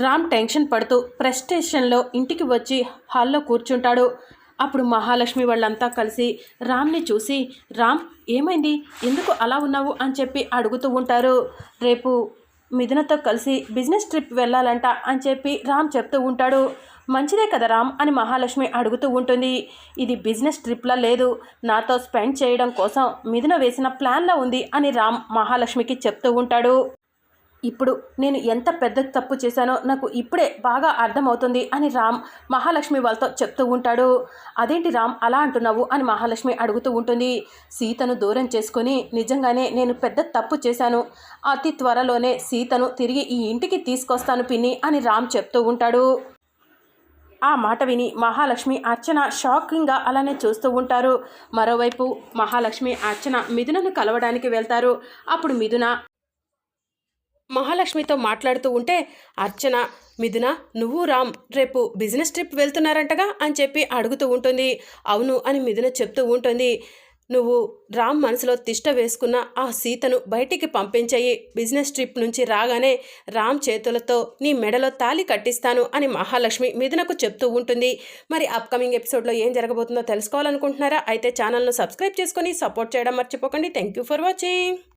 Ram tension పడుతూ press స్టేషన్లో ఇంటికి వచ్చి హాల్లో కూర్చుంటాడు. అప్పుడు మహాలక్ష్మి వాళ్ళంతా కలిసి రామ్ని చూసి రామ్ ఏమైంది? ఎందుకు అలా ఉన్నావు? అని చెప్పి అడుగుతూ ఉంటారు. రేపు మిథునతో కలిసి బిజినెస్ ట్రిప్ వెళ్ళాలంట అని చెప్పి రామ్ చెప్తూ ఉంటాడు. మంచిదే కదా రామ్ అని మహాలక్ష్మి అడుగుతూ ఉంటుంది. ఇది బిజినెస్ ట్రిప్లా లేదు. నాతో స్పెండ్ చేయడం కోసం మిథున వేసిన ప్లాన్లా ఉంది అని రామ్ మహాలక్ష్మికి చెప్తూ ఉంటాడు. ఇప్పుడు నేను ఎంత పెద్ద తప్పు చేశానో నాకు ఇప్పుడే బాగా అర్థమవుతుంది అని రామ్ మహాలక్ష్మి వాళ్ళతో చెప్తూ ఉంటాడు. అదేంటి రామ్ అలా అంటున్నావు? అని మహాలక్ష్మి అడుగుతూ ఉంటుంది. సీతను దూరం చేసుకొని నిజంగానే నేను పెద్ద తప్పు చేశాను. అతి త్వరలోనే సీతను తిరిగి ఈ ఇంటికి తీసుకొస్తాను పిన్ని అని రామ్ చెప్తూ ఉంటాడు. ఆ మాట విని మహాలక్ష్మి అర్చన షాకింగ్గా అలానే చూస్తూ ఉంటారు. మరోవైపు మహాలక్ష్మి అర్చన మిథునను కలవడానికి వెళ్తారు. అప్పుడు మిథున మహాలక్ష్మితో మాట్లాడుతూ ఉంటే అర్చన మిథున నువ్వు రామ్ రేపు బిజినెస్ ట్రిప్ వెళ్తున్నారంటగా? అని చెప్పి అడుగుతూ ఉంటుంది. అవును అని మిథున చెప్తూ ఉంటుంది. నువ్వు రామ్ మనసులో తిష్ట వేసుకున్న ఆ సీతను బయటికి పంపించేయి. బిజినెస్ ట్రిప్ నుంచి రాగానే రామ్ చేతులతో నీ మెడలో తాలి కట్టిస్తాను అని మహాలక్ష్మి మిథునకు చెప్తూ ఉంటుంది. మరి అప్కమింగ్ ఎపిసోడ్లో ఏం జరగబోతుందో తెలుసుకోవాలనుకుంటున్నారా? అయితే ఛానల్ను సబ్స్క్రైబ్ చేసుకొని సపోర్ట్ చేయడం మర్చిపోకండి. Thank you for watching.